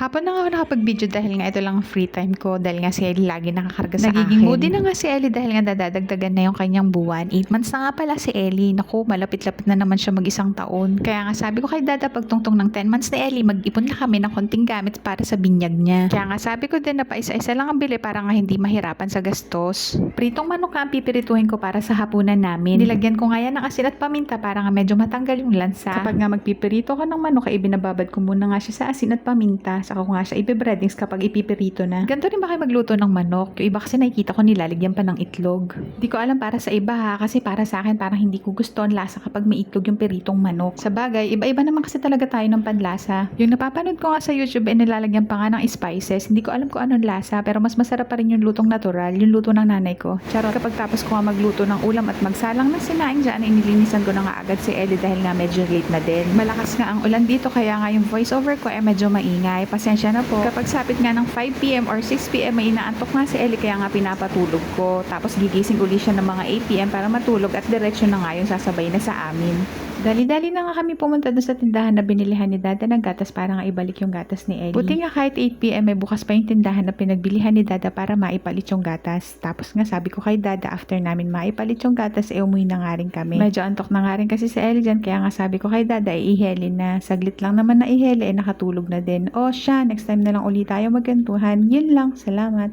Hapon na nga ako nakapag-video dahil nga ito lang ang free time ko dahil nga si Ellie lagi nakakarga sa Nagiging akin. moody na nga si Ellie dahil nga dadagdagan na yung kanyang buwan. 8 months na nga pala si Ellie. Naku, malapit-lapit na naman siya mag-isang taon. Kaya nga sabi ko kay Dada pagtungtong ng 10 months ni Ellie, mag-ipon na kami ng konting gamit para sa binyag niya. Kaya nga sabi ko din na pa isa-isa lang ang bili para nga hindi mahirapan sa gastos. Pritong manok ang pipirituhin ko para sa hapunan namin. Nilagyan ko nga yan ng asin at paminta para nga medyo matanggal yung lansa. Kapag nga magpipirito ko ng manok, ay binababad ko muna nga siya sa asin at paminta. Saka ko nga siya ibe-breadings kapag ipipirito na. Ganito rin ba kayo magluto ng manok? Yung iba kasi nakikita ko nilalagyan pa ng itlog. Di ko alam para sa iba ha, kasi para sa akin parang hindi ko gusto ang lasa kapag may itlog yung piritong manok. Sa bagay, iba-iba naman kasi talaga tayo ng panlasa. Yung napapanood ko nga sa YouTube ay nilalagyan pa nga ng spices. Hindi ko alam kung anong lasa, pero mas masarap pa rin yung lutong natural, yung luto ng nanay ko. Charot, kapag tapos ko nga magluto ng ulam at magsalang ng sinaing dyan, ay nilinisan ko na nga agad si Ellie dahil nga medyo late na din. Malakas nga ang ulan dito, kaya nga yung voiceover ko ay medyo maingay. Pasensya na po. Kapag sapit nga ng 5pm or 6pm, may inaantok nga si Ellie, kaya nga pinapatulog ko. Tapos gigising uli siya ng mga 8pm para matulog at direksyon na nga yung sasabay na sa amin. Dali-dali na nga kami pumunta doon sa tindahan na binilihan ni Dada ng gatas para nga ibalik yung gatas ni Ellie. Buti nga kahit 8pm may bukas pa yung tindahan na pinagbilihan ni Dada para maipalit yung gatas. Tapos nga sabi ko kay Dada after namin maipalit yung gatas, eh umuwi na nga rin kami. Medyo antok na nga rin kasi si Ellie dyan, kaya nga sabi ko kay Dada, eh, iheli na. Saglit lang naman na iheli, eh nakatulog na din. O siya, next time na lang ulit tayo magkantuhan. Yun lang, salamat.